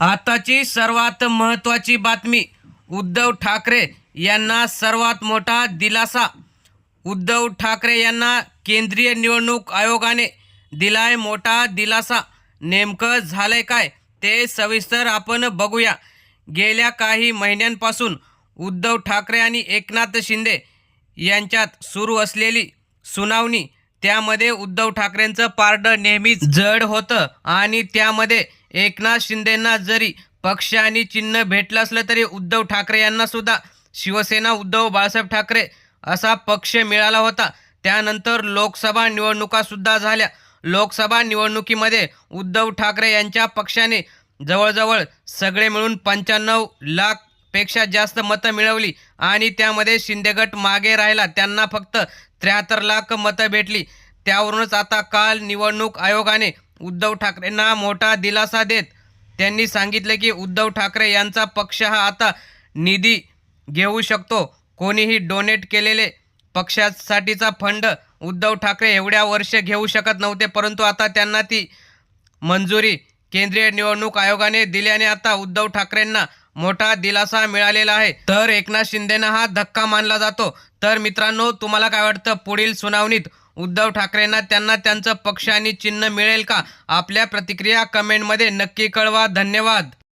आताची सर्वात महत्त्वाची बातमी उद्धव ठाकरे यांना सर्वात मोठा दिलासा. उद्धव ठाकरे यांना केंद्रीय निवडणूक आयोगाने दिलाय मोठा दिलासा. नेमकं झालंय काय ते सविस्तर आपण बघूया. गेल्या काही महिन्यांपासून उद्धव ठाकरे आणि एकनाथ शिंदे यांच्यात सुरू असलेली सुनावणी त्यामध्ये उद्धव ठाकरेंचं पारडं नेहमीच जड होतं आणि त्यामध्ये एकनाथ शिंदेंना जरी पक्ष आणि चिन्ह भेटलं असलं तरी उद्धव ठाकरे यांना सुद्धा शिवसेना उद्धव बाळासाहेब ठाकरे असा पक्ष मिळाला होता. त्यानंतर लोकसभा निवडणुकासुद्धा झाल्या. लोकसभा निवडणुकीमध्ये उद्धव ठाकरे यांच्या पक्षाने जवळजवळ सगळे मिळून पंच्याण्णव लाखपेक्षा जास्त मतं मिळवली आणि त्यामध्ये शिंदेगट मागे राहिला. त्यांना फक्त त्र्याहत्तर लाख मतं भेटली. त्यावरूनच आता काल निवडणूक आयोगाने उद्धव ठाकरेंना मोठा दिलासा देत त्यांनी सांगितले की उद्धव ठाकरे यांचा पक्ष हा आता निधी घेऊ शकतो. कोणीही डोनेट केलेले पक्षासाठीचा फंड उद्धव ठाकरे एवढ्या वर्ष घेऊ शकत नव्हते परंतु आता त्यांना ती मंजुरी केंद्रीय निवडणूक आयोगाने दिल्याने आता उद्धव ठाकरेंना मोठा दिलासा मिळालेला आहे. तर एकनाथ शिंदेना हा धक्का मानला जातो. तर मित्रांनो तुम्हाला काय वाटतं? पुढील सुनावणीत उद्धव ठाकरेंना त्यांना त्यांचं पक्ष आणि चिन्ह मिळेल का? आपल्या प्रतिक्रिया कमेंटमध्ये नक्की कळवा. धन्यवाद.